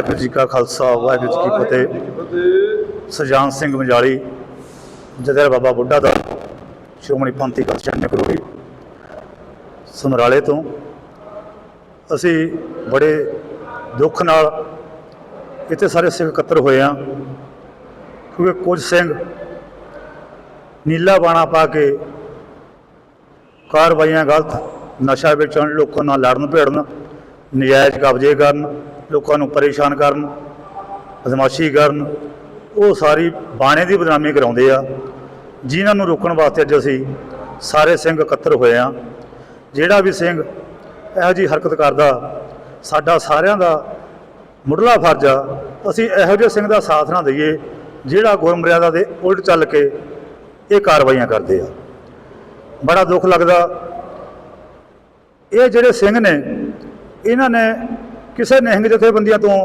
ਵਾਹਿਗੁਰੂ ਜੀ ਕਾ ਖਾਲਸਾ, ਵਾਹਿਗੁਰੂ ਜੀ ਕੀ ਫਤਿਹ। ਸਰਜਾਨ ਸਿੰਘ ਮਜਾਲੀ ਜਦਰ ਬਾਬਾ ਬੁੱਢਾ ਦਾ, ਸ਼੍ਰੋਮਣੀ ਪੰਥੀ ਕਲਚਰ ਕਰੋਗੀ ਸਮਰਾਲੇ ਤੋਂ। ਅਸੀਂ ਬੜੇ ਦੁੱਖ ਨਾਲ ਇੱਥੇ ਸਾਰੇ ਸਿੱਖ ਇਕੱਤਰ ਹੋਏ ਆ ਕਿਉਂਕਿ ਕੁਝ ਸਿੰਘ ਨੀਲਾ ਬਾਣਾ ਪਾ ਕੇ ਕਾਰਵਾਈਆਂ ਗਲਤ, ਨਸ਼ਾ ਵੇਚਣ, ਲੋਕਾਂ ਨਾਲ ਲੜਨ ਭੇੜਨ ਨਜਾਇਜ਼ ਕਬਜ਼ੇ ਕਰਨ ਲੋਕਾਂ ਨੂੰ ਪਰੇਸ਼ਾਨ ਕਰਨ ਬਦਮਾਸ਼ੀ ਕਰਨ, ਉਹ ਸਾਰੀ ਬਾਣੇ ਦੀ ਬਦਨਾਮੀ ਕਰਾਉਂਦੇ ਆ। ਜਿਨ੍ਹਾਂ ਨੂੰ ਰੋਕਣ ਵਾਸਤੇ ਅੱਜ ਅਸੀਂ ਸਾਰੇ ਸਿੰਘ ਇਕੱਤਰ ਹੋਏ ਆ। ਜਿਹੜਾ ਵੀ ਸਿੰਘ ਇਹੋ ਜਿਹੀ ਹਰਕਤ ਕਰਦਾ, ਸਾਡਾ ਸਾਰਿਆਂ ਦਾ ਮੁੱਢਲਾ ਫਰਜ਼ ਆ, ਅਸੀਂ ਇਹੋ ਜਿਹੇ ਸਿੰਘ ਦਾ ਸਾਥ ਨਾ ਦਈਏ, ਜਿਹੜਾ ਗੁਰਮਰਿਆਦਾ ਦੇ ਉਲਟ ਚੱਲ ਕੇ ਇਹ ਕਾਰਵਾਈਆਂ ਕਰਦੇ ਆ। ਬੜਾ ਦੁੱਖ ਲੱਗਦਾ। ਇਹ ਜਿਹੜੇ ਸਿੰਘ ਨੇ, ਇਹਨਾਂ ਨੇ ਕਿਸੇ ਨਿਹੰਗ ਜਥੇਬੰਦੀਆਂ ਤੋਂ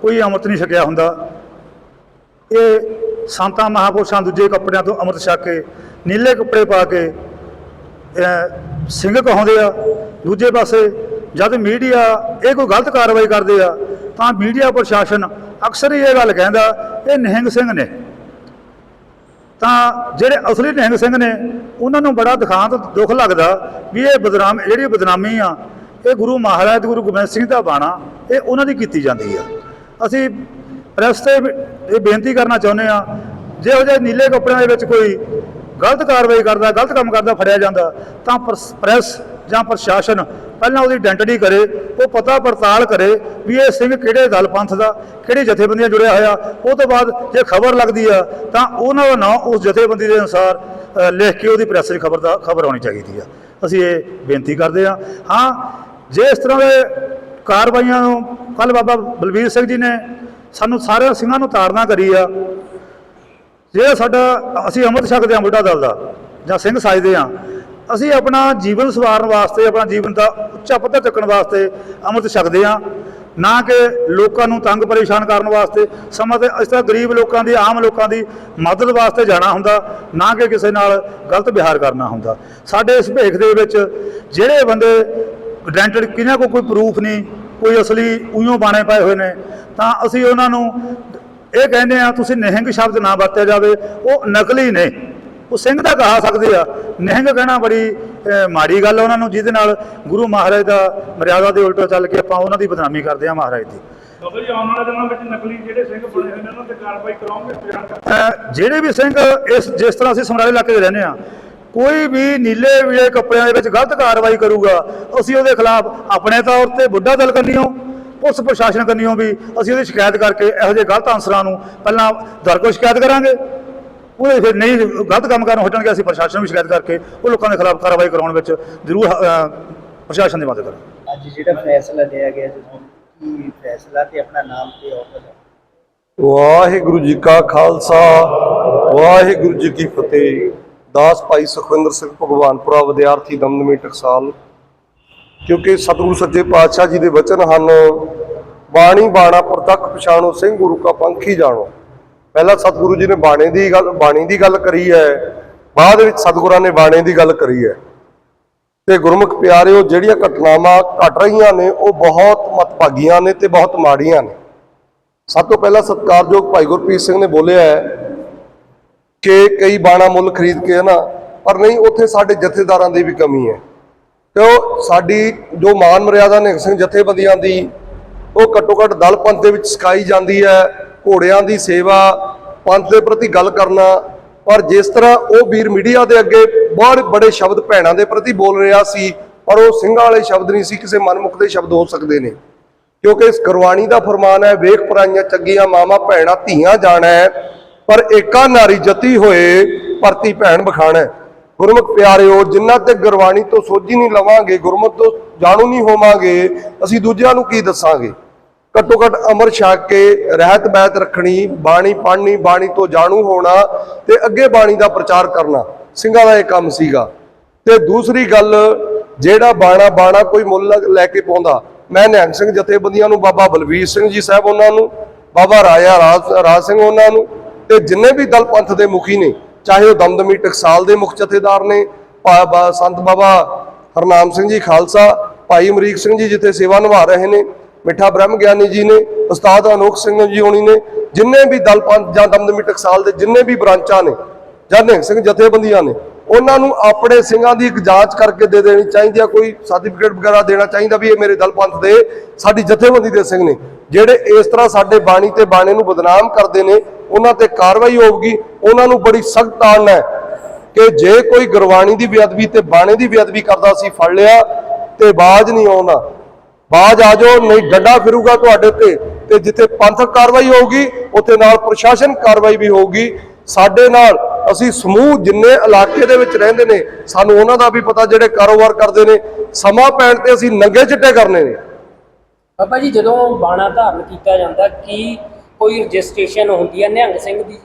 ਕੋਈ ਅੰਮ੍ਰਿਤ ਨਹੀਂ ਛਕਿਆ ਹੁੰਦਾ। ਇਹ ਸੰਤਾਂ ਮਹਾਪੁਰਸ਼ਾਂ ਦੂਜੇ ਕੱਪੜਿਆਂ ਤੋਂ ਅੰਮ੍ਰਿਤ ਛਕ ਕੇ, ਨੀਲੇ ਕੱਪੜੇ ਪਾ ਕੇ ਸਿੰਘ ਕਹਾਉਂਦੇ ਆ, ਦੂਜੇ ਪਾਸੇ ਜਦ ਮੀਡੀਆ ਇਹ ਕੋਈ ਗਲਤ ਕਾਰਵਾਈ ਕਰਦੇ ਆ, ਤਾਂ ਮੀਡੀਆ ਪ੍ਰਸ਼ਾਸਨ ਅਕਸਰ ਹੀ ਇਹ ਗੱਲ ਕਹਿੰਦਾ, ਇਹ ਨਿਹੰਗ ਸਿੰਘ ਨੇ। ਤਾਂ ਜਿਹੜੇ ਅਸਲੀ ਨਿਹੰਗ ਸਿੰਘ ਨੇ, ਉਹਨਾਂ ਨੂੰ ਬੜਾ ਦਿਖਾਂਤ ਦੁੱਖ ਲੱਗਦਾ ਵੀ ਇਹ ਬਦਨਾਮ, ਜਿਹੜੀ ਬਦਨਾਮੀ ਆ ਇਹ ਗੁਰੂ ਮਹਾਰਾਜ, ਗੁਰੂ ਗੋਬਿੰਦ ਸਿੰਘ ਦਾ ਬਾਣਾ, ਇਹ ਉਹਨਾਂ ਦੀ ਕੀਤੀ ਜਾਂਦੀ ਆ। ਅਸੀਂ ਪ੍ਰੈਸ ਤੇ ਇਹ ਬੇਨਤੀ ਕਰਨਾ ਚਾਹੁੰਦੇ ਆ, ਜਿਹੋ ਜਿਹੇ ਨੀਲੇ ਕੱਪੜਿਆਂ ਦੇ ਵਿੱਚ ਕੋਈ ਗਲਤ ਕਾਰਵਾਈ ਕਰਦਾ, ਗਲਤ ਕੰਮ ਕਰਦਾ, ਫੜਿਆ ਜਾਂਦਾ, ਤਾਂ ਪ੍ਰਸ- ਪ੍ਰੈਸ ਜਾਂ ਪ੍ਰਸ਼ਾਸਨ ਪਹਿਲਾਂ ਉਹਦੀ ਆਇਡੈਂਟੀਟੀ ਕਰੇ, ਉਹ ਪਤਾ ਪੜਤਾਲ ਕਰੇ ਵੀ ਇਹ ਸਿੰਘ ਕਿਹੜੇ ਦਲ ਪੰਥ ਦਾ, ਕਿਹੜੀ ਜਥੇਬੰਦੀਆਂ ਜੁੜਿਆ ਹੋਇਆ। ਉਹ ਤੋਂ ਬਾਅਦ ਜੇ ਖਬਰ ਲੱਗਦੀ ਆ, ਤਾਂ ਉਹਨਾਂ ਦਾ ਨਾਂ ਉਸ ਜਥੇਬੰਦੀ ਦੇ ਅਨੁਸਾਰ ਲਿਖ ਕੇ ਉਹਦੀ ਪ੍ਰੈਸ 'ਚ ਖਬਰ ਦਾ, ਖਬਰ ਆਉਣੀ ਚਾਹੀਦੀ ਆ। ਅਸੀਂ ਇਹ ਬੇਨਤੀ ਕਰਦੇ ਆ। ਹਾਂ ਜੇ ਇਸ ਤਰ੍ਹਾਂ ਦੇ ਕਾਰਵਾਈਆਂ ਨੂੰ ਕੱਲ ਬਾਬਾ ਬਲਵੀਰ ਸਿੰਘ ਜੀ ਨੇ ਸਾਨੂੰ ਸਾਰੇ ਸਿੰਘਾਂ ਨੂੰ ਤਾੜਨਾ ਕਰੀ ਆ ਜਿਹੜਾ ਸਾਡਾ, ਅਸੀਂ ਅੰਮ੍ਰਿਤ ਛਕਦੇ ਹਾਂ ਬੁੱਢਾ ਦਲ ਦਾ, ਜਾਂ ਸਿੰਘ ਸਾਜਦੇ ਹਾਂ ਅਸੀਂ ਆਪਣਾ ਜੀਵਨ ਸਵਾਰਨ ਵਾਸਤੇ, ਆਪਣਾ ਜੀਵਨ ਦਾ ਉੱਚਾ ਪੱਧਰ ਚੱਕਣ ਵਾਸਤੇ ਅੰਮ੍ਰਿਤ ਛਕਦੇ ਹਾਂ ਨਾ ਕਿ ਲੋਕਾਂ ਨੂੰ ਤੰਗ ਪਰੇਸ਼ਾਨ ਕਰਨ ਵਾਸਤੇ, ਸਮਾਂ ਤੇ ਇਸ ਤਰ੍ਹਾਂ ਗਰੀਬ ਲੋਕਾਂ ਦੀ, ਆਮ ਲੋਕਾਂ ਦੀ ਮਦਦ ਵਾਸਤੇ ਜਾਣਾ ਹੁੰਦਾ, ਨਾ ਕਿ ਕਿਸੇ ਨਾਲ ਗਲਤ ਵਿਹਾਰ ਕਰਨਾ ਹੁੰਦਾ। ਸਾਡੇ ਇਸ ਭੇਖ ਦੇ ਵਿੱਚ ਜਿਹੜੇ ਬੰਦੇ ਆਇਡੈਂਟੀਟੀ ਕਿਹਨਾਂ ਕੋਲ ਕੋਈ ਪ੍ਰੂਫ ਨਹੀਂ ਕੋਈ ਅਸਲੀ ਉਈਓ ਬਾਣੇ ਪਾਏ ਹੋਏ ਨੇ। ਤਾਂ ਅਸੀਂ ਉਹਨਾਂ ਨੂੰ ਇਹ ਕਹਿੰਦੇ ਆ ਤੁਸੀਂ ਨਿਹੰਗ ਸ਼ਬਦ ਨਾ ਵਰਤਿਆ ਜਾਵੇ ਉਹ ਨਕਲੀ ਨੇ। ਉਹ ਸਿੰਘ ਦਾ ਕਹਾ ਸਕਦੇ ਆ ਨਿਹੰਗ ਕਹਿਣਾ ਬੜੀ ਮਾੜੀ ਗੱਲ ਉਹਨਾਂ ਨੂੰ ਜਿਹਦੇ ਨਾਲ ਗੁਰੂ ਮਹਾਰਾਜ ਦਾ ਮਰਿਆਦਾ ਦੇ ਉਲਟਾ ਚੱਲ ਕੇ ਆਪਾਂ ਉਹਨਾਂ ਦੀ ਬਦਨਾਮੀ ਕਰਦੇ ਆ ਮਹਾਰਾਜ ਦੀ। ਬਾਬਾ ਜੀ ਆਉਣ ਵਾਲੇ ਦਿਨਾਂ ਵਿੱਚ ਨਕਲੀ ਜਿਹੜੇ ਸਿੰਘ ਬਣੇ ਹੋਏ ਨੇ ਉਹਨਾਂ ਤੇ ਕਾਰਵਾਈ ਕਰਾਉਂਗੇ ਬਿਆਨ ਕਰ ਅਹ, ਜਿਹੜੇ ਵੀ ਸਿੰਘ ਇਸ ਜਿਸ ਤਰ੍ਹਾਂ ਅਸੀਂ ਸਮਰਾਲੇ ਇਲਾਕੇ 'ਚ ਰਹਿੰਦੇ ਆ ਕੋਈ ਵੀ ਨੀਲੇ ਵੀਲੇ ਕੱਪੜਿਆਂ ਦੇ ਵਿੱਚ ਗਲਤ ਕਾਰਵਾਈ ਕਰੂਗਾ ਅਸੀਂ ਉਹਦੇ ਖਿਲਾਫ ਆਪਣੇ ਤੌਰ ਤੇ ਬੁੱਢਾ ਦਲ ਕੰਨੀਓ ਪੁਲਿਸ ਪ੍ਰਸ਼ਾਸਨ ਕੰਨੀਓ ਵੀ ਅਸੀਂ ਉਹਦੀ ਸ਼ਿਕਾਇਤ ਕਰਕੇ ਇਹੋ ਜਿਹੇ ਗਲਤ ਅਨਸਰਾਂ ਨੂੰ ਪਹਿਲਾਂ ਦਰਕੋ ਸ਼ਿਕਾਇਤ ਕਰਾਂਗੇ। ਉਹਦੇ ਫਿਰ ਨਹੀਂ ਗਲਤ ਕੰਮ ਕਰਨ ਹਟਣਗੇ ਅਸੀਂ ਪ੍ਰਸ਼ਾਸਨ ਨੂੰ ਵੀ ਸ਼ਿਕਾਇਤ ਕਰਕੇ ਉਹ ਲੋਕਾਂ ਦੇ ਖਿਲਾਫ ਕਾਰਵਾਈ ਕਰਾਉਣ ਵਿੱਚ ਜ਼ਰੂਰ ਪ੍ਰਸ਼ਾਸਨ ਦੀ ਮਦਦ ਕਰਾਂਗੇ। ਅੱਜ ਜਿਹੜਾ ਫੈਸਲਾ ਲਿਆ ਗਿਆ ਜਦੋਂ ਕੀ ਫੈਸਲਾ ਤੇ ਆਪਣਾ ਨਾਮ ਤੇ ਅਹੁਦਾ ਵਾਹਿਗੁਰੂ ਜੀ ਕਾ ਖਾਲਸਾ ਵਾਹਿਗੁਰੂ ਜੀ ਕੀ ਫਤਿਹ। ਦਾਸ ਭਾਈ ਸੁਖਵਿੰਦਰ ਸਿੰਘ ਭਗਵਾਨਪੁਰਾ, ਵਿਦਿਆਰਥੀ ਦਮਦਮੀ ਟਕਸਾਲ। ਕਿਉਂਕਿ ਸਤਿਗੁਰੂ ਸੱਚੇ ਪਾਤਸ਼ਾਹ ਜੀ ਦੇ ਵਚਨ ਹਨ, ਬਾਣੀ ਬਾਣਾ ਪ੍ਰਤੱਖ ਪਛਾਣੋ, ਸਿੰਘ ਗੁਰੂ ਕਾ ਪੰਖੀ ਜਾਣੋ। ਪਹਿਲਾਂ ਸਤਿਗੁਰੂ ਜੀ ਨੇ ਬਾਣੇ ਦੀ ਗੱਲ, ਬਾਣੀ ਦੀ ਗੱਲ ਕਰੀ ਹੈ, ਬਾਅਦ ਵਿੱਚ ਸਤਿਗੁਰਾਂ ਨੇ ਬਾਣੇ ਦੀ ਗੱਲ ਕਰੀ ਹੈ। ਤੇ ਗੁਰਮੁਖ ਪਿਆਰਿਓ, ਜਿਹੜੀਆਂ ਘਟਨਾਵਾਂ ਘਟ ਰਹੀਆਂ ਨੇ, ਉਹ ਬਹੁਤ ਮਤਭਾਗੀਆਂ ਨੇ ਤੇ ਬਹੁਤ ਮਾੜੀਆਂ ਨੇ। ਸਭ ਤੋਂ ਪਹਿਲਾਂ ਸਤਿਕਾਰਯੋਗ ਭਾਈ ਗੁਰਪ੍ਰੀਤ ਸਿੰਘ ਨੇ ਬੋਲਿਆ ਹੈ ਕਿ ਕਈ ਬਾਣਾ ਮੁੱਲ ਖਰੀਦ ਕੇ ਨਾ ਪਰ ਨਹੀਂ, ਉੱਥੇ ਸਾਡੇ ਜਥੇਦਾਰਾਂ ਦੀ ਵੀ ਕਮੀ ਹੈ। ਕਿਉਂ? ਸਾਡੀ ਜੋ ਮਾਨ ਮਰਿਆਦਾ ਨਿਹੰਗ ਸਿੰਘ ਜਥੇਬੰਦੀਆਂ ਦੀ, ਉਹ ਘੱਟੋ ਘੱਟ ਦਲ ਪੰਥ ਦੇ ਵਿੱਚ ਸਿਖਾਈ ਜਾਂਦੀ ਹੈ, ਘੋੜਿਆਂ ਦੀ ਸੇਵਾ, ਪੰਥ ਦੇ ਪ੍ਰਤੀ ਗੱਲ ਕਰਨਾ। ਪਰ ਜਿਸ ਤਰ੍ਹਾਂ ਉਹ ਵੀਰ ਮੀਡੀਆ ਦੇ ਅੱਗੇ ਬਹੁਤ ਬੜੇ ਸ਼ਬਦ ਭੈਣਾਂ ਦੇ ਪ੍ਰਤੀ ਬੋਲ ਰਿਹਾ ਸੀ, ਪਰ ਉਹ ਸਿੰਘਾਂ ਵਾਲੇ ਸ਼ਬਦ ਨਹੀਂ ਸੀ, ਕਿਸੇ ਮਨਮੁਖ ਦੇ ਸ਼ਬਦ ਹੋ ਸਕਦੇ ਨੇ। ਕਿਉਂਕਿ ਇਸ ਗੁਰਬਾਣੀ ਦਾ ਫਰਮਾਨ ਹੈ, ਵੇਖ ਪਰਾਈਆਂ ਚੱਗੀਆਂ ਮਾਮਾ ਭੈਣਾਂ, ਧੀਆਂ ਜਾਣਾ। ਹੈ ਪਰ ਏਕਾ ਨਾਰੀ ਜਤੀ ਹੋਏ ਪਰਤੀ ਭੈਣ ਬਖਾਣਾ। ਗੁਰਮੁਖ ਪਿਆਰਿਓ, ਜਿੰਨਾ ਤੇ ਗੁਰਬਾਣੀ ਤੋਂ ਸੋਝੀ ਨਹੀਂ ਲਵਾਂਗੇ, ਗੁਰਮੁਖ ਤੋਂ ਜਾਣੂ ਨਹੀਂ ਹੋਵਾਂਗੇ, ਅਸੀਂ ਦੂਜਿਆਂ ਨੂੰ ਕੀ ਦੱਸਾਂਗੇ? ਘੱਟੋ ਘੱਟ ਅਮਰ ਛਕ ਕੇ ਰਹਿਤ ਬੈਤ ਰੱਖਣੀ, ਬਾਣੀ ਪੜ੍ਹਨੀ, ਬਾਣੀ ਤੋਂ ਜਾਣੂ ਹੋਣਾ ਤੇ ਅੱਗੇ ਬਾਣੀ ਦਾ ਪ੍ਰਚਾਰ ਕਰਨਾ, ਸਿੰਘਾਂ ਦਾ ਇਹ ਕੰਮ ਸੀਗਾ। ਤੇ ਦੂਸਰੀ ਗੱਲ, ਜਿਹੜਾ ਬਾਣਾ ਬਾਣਾ ਕੋਈ ਮੁੱਲ ਲੈ ਕੇ ਪਾਉਂਦਾ, ਮੈਂ ਨਿਹੰਗ ਸਿੰਘ ਜਥੇਬੰਦੀਆਂ ਨੂੰ, ਬਾਬਾ ਬਲਵੀਰ ਸਿੰਘ ਜੀ ਸਾਹਿਬ ਉਹਨਾਂ ਨੂੰ, ਬਾਬਾ ਰਾਜਾ ਰਾਜ ਰਾਜ ਸਿੰਘ ਉਹਨਾਂ ਨੂੰ ਤੇ ਜਿੰਨੇ ਵੀ ਦਲ ਪੰਥ ਦੇ ਮੁਖੀ ਨੇ, ਚਾਹੇ ਉਹ ਦਮਦਮੀ ਟਕਸਾਲ ਦੇ ਮੁਖ ਜਥੇਦਾਰ ਨੇ ਭਾ- ਸੰਤ ਬਾਬਾ ਹਰਨਾਮ ਸਿੰਘ ਜੀ ਖਾਲਸਾ, ਭਾਈ ਅਮਰੀਕ ਸਿੰਘ ਜੀ ਜਿੱਥੇ ਸੇਵਾ ਨਿਭਾ ਰਹੇ ਨੇ, ਮਿੱਠਾ ਬ੍ਰਹਮ ਗਿਆਨੀ ਜੀ ਨੇ, ਉਸਤਾਦ ਅਨੋਖ ਸਿੰਘ ਜੀ ਹੋਣੀ ਨੇ, ਜਿੰਨੇ ਵੀ ਦਲ ਪੰਥ ਜਾਂ ਦਮਦਮੀ ਟਕਸਾਲ ਦੇ ਜਿੰਨੇ ਵੀ ਬ੍ਰਾਂਚਾਂ ਨੇ, ਜਾਂ ਨਿਹੰਗ ਸਿੰਘ ਜਥੇਬੰਦੀਆਂ ਨੇ, ਉਹਨਾਂ ਨੂੰ ਆਪਣੇ ਸਿੰਘਾਂ ਦੀ ਇੱਕ ਜਾਂਚ ਕਰਕੇ ਦੇ ਦੇਣੀ ਚਾਹੀਦੀ ਆ, ਕੋਈ ਸਰਟੀਫਿਕੇਟ ਵਗੈਰਾ ਦੇਣਾ ਚਾਹੀਦਾ ਵੀ ਇਹ ਮੇਰੇ ਦਲ ਪੰਥ ਦੇ, ਸਾਡੀ ਜਥੇਬੰਦੀ ਦੇ ਸਿੰਘ ਨੇ, ਜਿਹੜੇ ਇਸ ਤਰ੍ਹਾਂ ਸਾਡੇ ਬਾਣੀ ਤੇ ਬਾਣੇ ਨੂੰ ਬਦਨਾਮ ਕਰਦੇ ਨੇ ਉਹਨਾਂ ਤੇ ਕਾਰਵਾਈ ਹੋਊਗੀ, ਉਹਨਾਂ ਨੂੰ ਬੜੀ ਸਖਤ ਆਣ ਹੈ ਕਿ ਜੇ ਕੋਈ ਗੁਰਬਾਣੀ ਦੀ ਬੇਅਦਬੀ ਤੇ ਬਾਣੇ ਦੀ ਬੇਅਦਬੀ ਕਰਦਾ ਸੀ, ਫੜ ਲਿਆ ਤੇ ਬਾਜ ਨਹੀਂ ਆਉਂਦਾ। ਬਾਜ ਆ ਜਾਓ, ਨਹੀਂ ਡੰਡਾ ਫਿਰੂਗਾ ਤੁਹਾਡੇ ਤੇ ਤੇ ਜਿੱਥੇ ਪੰਥਕ ਕਾਰਵਾਈ ਹੋਊਗੀ, ਉੱਥੇ ਨਾਲ ਪ੍ਰਸ਼ਾਸਨ ਕਾਰਵਾਈ ਵੀ ਹੋਊਗੀ। ਸਾਡੇ ਨਾਲ ਅਸੀਂ ਸਮੂਹ ਜਿੰਨੇ ਇਲਾਕੇ ਦੇ ਵਿੱਚ ਰਹਿੰਦੇ ਨੇ, ਸਾਨੂੰ ਉਹਨਾਂ ਦਾ ਵੀ ਪਤਾ ਜਿਹੜੇ ਕਾਰੋਬਾਰ ਕਰਦੇ ਨੇ, ਸਮਾਂ ਪੈਣ ਤੇ ਅਸੀਂ ਨੰਗੇ ਚਿੱਟੇ ਕਰਨੇ ਨੇ। ਬਾਬਾ ਜੀ, ਜਦੋਂ ਬਾਣਾ ਧਾਰਨ ਕੀਤਾ ਜਾਂਦਾ, ਕੀ ਕੋਈ ਰਜਿਸਟ੍ਰੇਸ਼ਨ ਹੁੰਦੀ ਹੈ ਨਿਹੰਗ ਸਿੰਘ ਦੀ?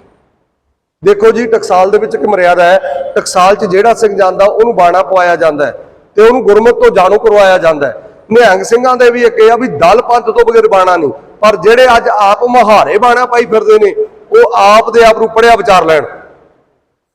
ਦੇਖੋ ਜੀ ਟਕਸਾਲ ਦੇ ਵਿੱਚ ਇੱਕ ਮਰਿਆਦਾ ਹੈ। ਟਕਸਾਲ 'ਚ ਜਿਹੜਾ ਸਿੰਘ ਜਾਂਦਾ ਉਹਨੂੰ ਬਾਣਾ ਪਵਾਇਆ ਜਾਂਦਾ ਹੈ ਤੇ ਉਹਨੂੰ ਗੁਰਮਤ ਤੋਂ ਜਾਣੂ ਕਰਵਾਇਆ ਜਾਂਦਾ ਹੈ। ਨਿਹੰਗ ਸਿੰਘਾਂ ਦੇ ਵੀ ਇੱਕ ਇਹ ਆ ਵੀ ਦਲ ਪੰਥ ਤੋਂ ਬਗੈਰ ਬਾਣਾ ਨਹੀਂ ਪਰ ਜਿਹੜੇ ਅੱਜ ਆਪ ਮਹਾਰੇ ਬਾਣਾ ਪਾਈ ਫਿਰਦੇ ਨੇ ਉਹ ਆਪ ਦੇ ਆਪ ਨੂੰ ਪੜਿਆ ਵਿਚਾਰ ਲੈਣ।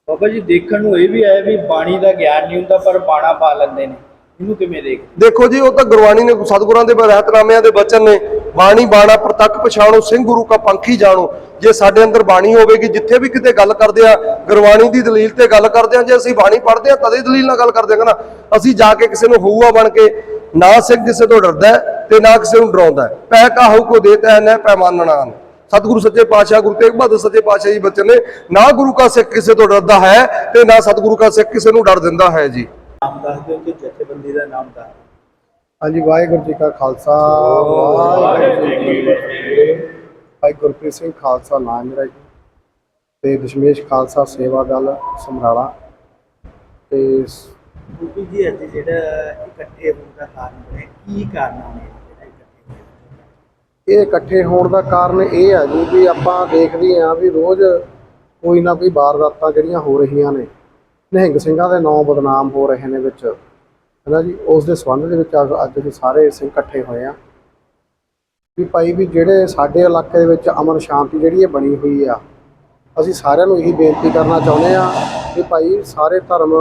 ਬਾਬਾ ਜੀ ਦੇਖਣ ਨੂੰ ਇਹ ਵੀ ਆਇਆ ਵੀ ਬਾਣੀ ਦਾ ਗਿਆਨ ਨਹੀਂ ਹੁੰਦਾ ਪਰ ਬਾਣਾ ਪਾ ਲੈਂਦੇ ਨੇ। ਇਹਨੂੰ ਕਿਵੇਂ ਦੇਖ ਦੇਖੋ ਜੀ ਉਹ ਤਾਂ ਗੁਰਬਾਣੀ ਨੇ ਸਤਿਗੁਰਾਂ ਦੇ ਰਹਿਤਨਾਮਿਆਂ ਦੇ ਬਚਨ ਨੇ। ਬਾਣੀ ਬਾਣਾ ਪ੍ਰਤੱਖ ਪਛਾਣੋ, ਸਿੰਘ ਗੁਰੂ ਕਾ ਪੰਖੀ ਜਾਣੋ। ਜੇ ਸਾਡੇ ਅੰਦਰ ਬਾਣੀ ਹੋਵੇਗੀ, ਜਿੱਥੇ ਵੀ ਕਿਤੇ ਗੱਲ ਕਰਦੇ ਆ, ਗੁਰਬਾਣੀ ਦੀ ਦਲੀਲ ਤੇ ਗੱਲ ਕਰਦੇ ਆ, ਜੇ ਅਸੀਂ ਬਾਣੀ ਪੜ੍ਹਦੇ ਆ, ਤਦੇ ਦਲੀਲ ਨਾਲ ਗੱਲ ਕਰਦੇ ਆ ਨਾ ਅਸੀਂ ਜਾ ਕੇ ਕਿਸੇ ਨੂੰ ਹਊਆ ਬਣ ਕੇ, ਨਾ ਸਿੰਘ ਕਿਸੇ ਤੋਂ ਡਰਦਾ ਤੇ ਨਾ ਕਿਸੇ ਨੂੰ ਡਰਾਉਂਦਾ ਪੈ ਕਾਹੂ ਕੋ ਦੇਤਾ ਹੈ ਨਾ ਪੈਮਾਨਣਾ ਸਤਿਗੁਰੂ ਸੱਚੇ ਪਾਤਸ਼ਾਹ, ਗੁਰੂ ਤੇਗ ਬਹਾਦਰ ਸੱਚੇ ਪਾਤਸ਼ਾਹ ਜੀ ਬਚਨ ਨੇ, ਨਾ ਗੁਰੂ ਕਾ ਸਿੱਖ ਕਿਸੇ ਤੋਂ ਡਰਦਾ ਹੈ ਤੇ ਨਾ ਸਤਿਗੁਰੂ ਕਾ ਸਿੱਖ ਕਿਸੇ ਨੂੰ ਡਰ ਦਿੰਦਾ ਹੈ ਜੀ। ਨਾਮ ਦੱਸ ਦਿਓ ਕਿ ਜਥੇਬੰਦੀ ਦਾ ਨਾਮ ਦੱਸ ਹਾਂਜੀ ਵਾਹਿਗੁਰੂ ਜੀ ਕਾ ਖਾਲਸਾ। ਵਾਹਿਗੁਰੂ ਜੀ ਕੀ ਫਤਿਹ। ਭਾਈ ਗੁਰਪ੍ਰੀਤ ਸਿੰਘ ਖਾਲਸਾ ਨਾਮ ਮੇਰਾ ਜੀ ਤੇ ਦਸ਼ਮੇਸ਼ ਖਾਲਸਾ ਸੇਵਾ ਦਲ ਸਮਰਾਲਾ। ਤੇ ਗੁੱਪੀ ਜੀ ਅੱਜ ਜਿਹੜਾ ਇਕੱਠੇ ਹੋਣ ਦਾ ਕਾਰਨ ਬਣਿਆ ਕੀ ਕਾਰਨ ਹੋਏ ਇਹ ਇਕੱਠੇ ਹੋਣ ਦਾ ਕਾਰਨ ਇਹ ਆ ਜੀ ਵੀ ਆਪਾਂ ਦੇਖਦੇ ਆ ਵੀ ਰੋਜ਼ ਕੋਈ ਨਾ ਕੋਈ ਵਾਰਦਾਤਾਂ ਜਿਹੜੀਆਂ ਹੋ ਰਹੀਆਂ ਨੇ। ਨਿਹੰਗ ਸਿੰਘਾਂ ਦੇ ਨਾਂ ਬਦਨਾਮ ਹੋ ਰਹੇ ਨੇ ਵਿੱਚ। ਹੈਨਾ ਜੀ, ਉਸ ਦੇ ਸੰਬੰਧ ਦੇ ਵਿੱਚ ਅੱਜ ਅੱਜ ਅਸੀਂ ਸਾਰੇ ਸਿੰਘ ਇਕੱਠੇ ਹੋਏ ਆ। ਵੀ ਭਾਈ ਵੀ ਜਿਹੜੇ ਸਾਡੇ ਇਲਾਕੇ ਦੇ ਵਿੱਚ ਅਮਨ ਸ਼ਾਂਤੀ ਜਿਹੜੀ ਇਹ ਬਣੀ ਹੋਈ ਆ, ਅਸੀਂ ਸਾਰਿਆਂ ਨੂੰ ਇਹੀ ਬੇਨਤੀ ਕਰਨਾ ਚਾਹੁੰਦੇ ਆ ਕਿ ਭਾਈ ਸਾਰੇ ਧਰਮ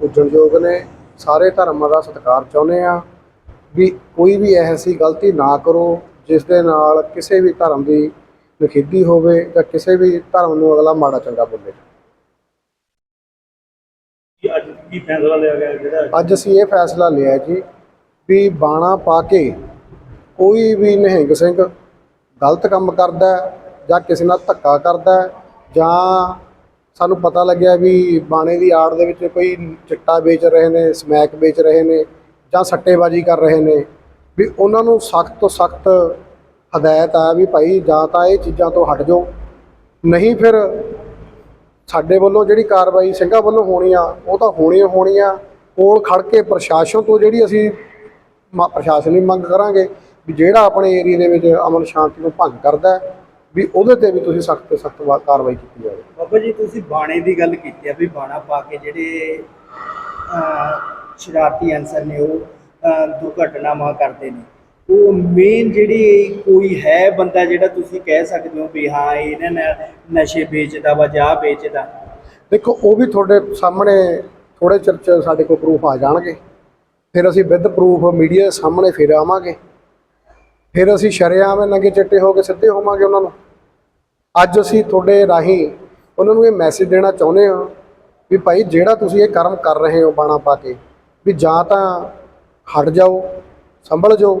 ਪੂਜਣਯੋਗ ਨੇ, ਸਾਰੇ ਧਰਮਾਂ ਦਾ ਸਤਿਕਾਰ ਚਾਹੁੰਦੇ ਆ, ਵੀ ਕੋਈ ਵੀ ਐਸੀ ਗਲਤੀ ਨਾ ਕਰੋ ਜਿਸ ਦੇ ਨਾਲ ਕਿਸੇ ਵੀ ਧਰਮ ਦੀ ਨਖੇਦੀ ਹੋਵੇ ਜਾਂ ਕਿਸੇ ਵੀ ਧਰਮ ਨੂੰ ਅਗਲਾ ਮਾੜਾ ਚੰਗਾ ਬੋਲੇ। ਕੀ ਫੈਸਲਾ ਲਿਆ ਗਿਆ ਜਿਹੜਾ ਅੱਜ ਅਸੀਂ ਇਹ ਫੈਸਲਾ ਲਿਆ ਜੀ ਵੀ ਬਾਣਾ ਪਾ ਕੇ ਕੋਈ ਵੀ ਨਿਹੰਗ ਸਿੰਘ ਗਲਤ ਕੰਮ ਕਰਦਾ ਜਾਂ ਕਿਸੇ ਨਾਲ ਧੱਕਾ ਕਰਦਾ ਜਾਂ ਸਾਨੂੰ ਪਤਾ ਲੱਗਿਆ ਵੀ ਬਾਣੇ ਦੀ ਆੜ ਦੇ ਵਿੱਚ ਕੋਈ ਚਿੱਟਾ ਵੇਚ ਰਹੇ ਨੇ, ਸਮੈਕ ਵੇਚ ਰਹੇ ਨੇ ਜਾਂ ਸੱਟੇਬਾਜ਼ੀ ਕਰ ਰਹੇ ਨੇ, ਵੀ ਉਹਨਾਂ ਨੂੰ ਸਖਤ ਤੋਂ ਸਖਤ ਹਦਾਇਤ ਆ ਵੀ ਭਾਈ ਜਾਂ ਤਾਂ ਇਹ ਚੀਜ਼ਾਂ ਤੋਂ ਹਟ ਜਾਓ। ਨਹੀਂ ਫਿਰ ਸਾਡੇ ਵੱਲੋਂ ਜਿਹੜੀ ਕਾਰਵਾਈ ਸਿੰਘਾਂ ਵੱਲੋਂ ਹੋਣੀ ਆ, ਉਹ ਤਾਂ ਹੋਣੀ ਹੋਣੀ ਆ। ਕੋਲ ਖੜ ਕੇ ਪ੍ਰਸ਼ਾਸਨ ਤੋਂ ਜਿਹੜੀ ਅਸੀਂ ਮ- ਪ੍ਰਸ਼ਾਸਨ ਦੀ ਮੰਗ ਕਰਾਂਗੇ ਵੀ ਜਿਹੜਾ ਆਪਣੇ ਏਰੀਆ ਦੇ ਵਿੱਚ ਅਮਨ ਸ਼ਾਂਤੀ ਨੂੰ ਭੰਗ ਕਰਦਾ ਵੀ ਉਹਦੇ ਤੇ ਵੀ ਤੁਸੀਂ ਸਖਤ ਤੋਂ ਸਖਤ ਕਾਰਵਾਈ ਕੀਤੀ ਜਾਵੇ। ਬਾਬਾ ਜੀ, ਤੁਸੀਂ ਬਾਣੇ ਦੀ ਗੱਲ ਕੀਤੀ ਆ ਵੀ ਬਾਣਾ ਪਾ ਕੇ ਜਿਹੜੇ ਸ਼ਰਾਰਤੀ ਅਨਸਰ ਨੇ ਉਹ ਦੁਰਘਟਨਾਵਾਂ ਕਰਦੇ ਨੇ। ਉਹ ਮੇਨ ਜਿਹੜੀ ਕੋਈ ਹੈ ਬੰਦਾ ਜਿਹੜਾ ਤੁਸੀਂ ਕਹਿ ਸਕਦੇ ਹੋ ਵੀ ਹਾਂ, ਇਹਨਾਂ ਨੇ, ਨਸ਼ੇ ਵੇਚਦਾ ਵਾ ਜਾਂ ਵੇਚਦਾ। ਦੇਖੋ, ਉਹ ਵੀ ਤੁਹਾਡੇ ਸਾਹਮਣੇ ਥੋੜੇ ਚਿਰ ਚ ਸਾਡੇ ਕੋਲ ਪ੍ਰੂਫ ਆ ਜਾਣਗੇ। ਫਿਰ ਅਸੀਂ ਵਿਦ ਪ੍ਰੂਫ ਮੀਡੀਆ ਦੇ ਸਾਹਮਣੇ ਫਿਰ ਆਵਾਂਗੇ। ਫਿਰ ਅਸੀਂ ਸ਼ਰੇਆਮ ਨੰਗੇ ਚਿੱਟੇ ਹੋ ਕੇ ਸਿੱਧੇ ਹੋਵਾਂਗੇ ਉਹਨਾਂ ਨੂੰ। ਅੱਜ ਅਸੀਂ ਤੁਹਾਡੇ ਰਾਹੀਂ ਉਹਨਾਂ ਨੂੰ ਇਹ ਮੈਸੇਜ ਦੇਣਾ ਚਾਹੁੰਦੇ ਹਾਂ ਵੀ ਭਾਈ ਜਿਹੜਾ ਤੁਸੀਂ ਇਹ ਕਰਮ ਕਰ ਰਹੇ ਹੋ ਬਾਣਾ ਪਾ ਕੇ, ਵੀ ਜਾਂ ਤਾਂ ਹਟ ਜਾਓ, ਸੰਭਲ ਜਾਓ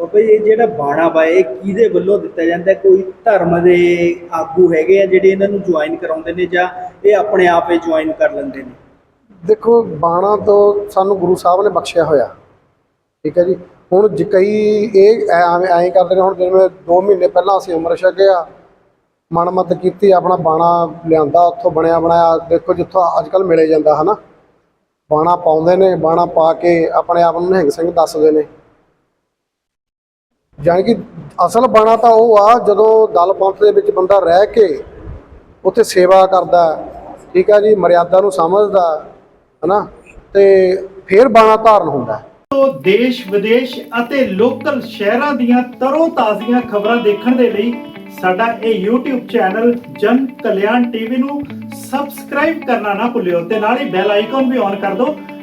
ਬਾਬਾ ਜੀ, ਇਹ ਜਿਹੜਾ ਬਾਣਾ ਵਾ, ਇਹ ਕਿਹਦੇ ਵੱਲੋਂ ਦਿੱਤਾ ਜਾਂਦਾ? ਹੈ? ਕੋਈ ਧਰਮ ਦੇ ਆਗੂ ਹੈਗੇ ਆ ਜਿਹੜੇ ਇਹਨਾਂ ਨੂੰ ਜੁਆਇਨ ਕਰਾਉਂਦੇ ਨੇ ਜਾਂ ਇਹ ਆਪਣੇ ਆਪ ਹੀ ਜੁਆਇਨ ਕਰ ਲੈਂਦੇ ਨੇ? ਦੇਖੋ, ਬਾਣਾ ਤੋਂ ਸਾਨੂੰ ਗੁਰੂ ਸਾਹਿਬ ਨੇ ਬਖਸ਼ਿਆ ਹੋਇਆ। ਠੀਕ ਹੈ ਜੀ? ਹੁਣ ਜੇ ਕਈ ਇਹ ਐਵੇਂ ਐਂ ਕਰਦੇ ਨੇ, ਹੁਣ ਜਿਵੇਂ 2 ਮਹੀਨੇ ਪਹਿਲਾਂ ਅਸੀਂ ਉਮਰ ਛਕਿਆ, ਮਨਮਤ ਕੀਤੀ, ਆਪਣਾ ਬਾਣਾ ਲਿਆਂਦਾ, ਉੱਥੋਂ ਬਣਿਆ ਬਣਾਇਆ, ਦੇਖੋ ਜਿੱਥੋਂ ਅੱਜ ਕੱਲ ਮਿਲੇ ਜਾਂਦਾ, ਹਨਾ? ਬਾਣਾ ਪਾਉਂਦੇ ਨੇ, ਬਾਣਾ ਪਾ ਕੇ ਆਪਣੇ ਆਪ ਨੂੰ ਨਿਹੰਗ ਸਿੰਘ ਦੱਸਦੇ ਨੇ। ਜਾਣੀ ਕਿ ਅਸਲ ਬਾਣਾ ਤਾਂ ਉਹ ਆ, ਜਦੋਂ ਦਲ ਪੰਥ ਦੇ ਵਿੱਚ ਬੰਦਾ ਰਹਿ ਕੇ ਉੱਥੇ ਸੇਵਾ ਕਰਦਾ, ਠੀਕ ਆ ਜੀ, ਮਰਿਆਦਾ ਨੂੰ ਸਮਝਦਾ, ਹਨਾ ਤੇ ਫਿਰ ਬਾਣਾ ਧਾਰਨ ਹੁੰਦਾ ਹੈ। ਤੋਂ ਦੇਸ਼, ਵਿਦੇਸ਼ ਅਤੇ ਲੋਕਲ ਸ਼ਹਿਰਾਂ ਦੀਆਂ ਤਰੋ ਤਾਜ਼ੀਆਂ ਖਬਰਾਂ ਦੇਖਣ ਦੇ ਲਈ ਸਾਡਾ ਇਹ YouTube ਚੈਨਲ ਜਨ ਕਲਿਆਣ ਟੀਵੀ ਨੂੰ ਸਬਸਕ੍ਰਾਈਬ ਕਰਨਾ ਨਾ ਭੁੱਲਿਓ ਤੇ ਨਾਲ ਹੀ ਬੈਲ ਆਈਕਨ ਵੀ ਔਨ ਕਰ ਦਿਓ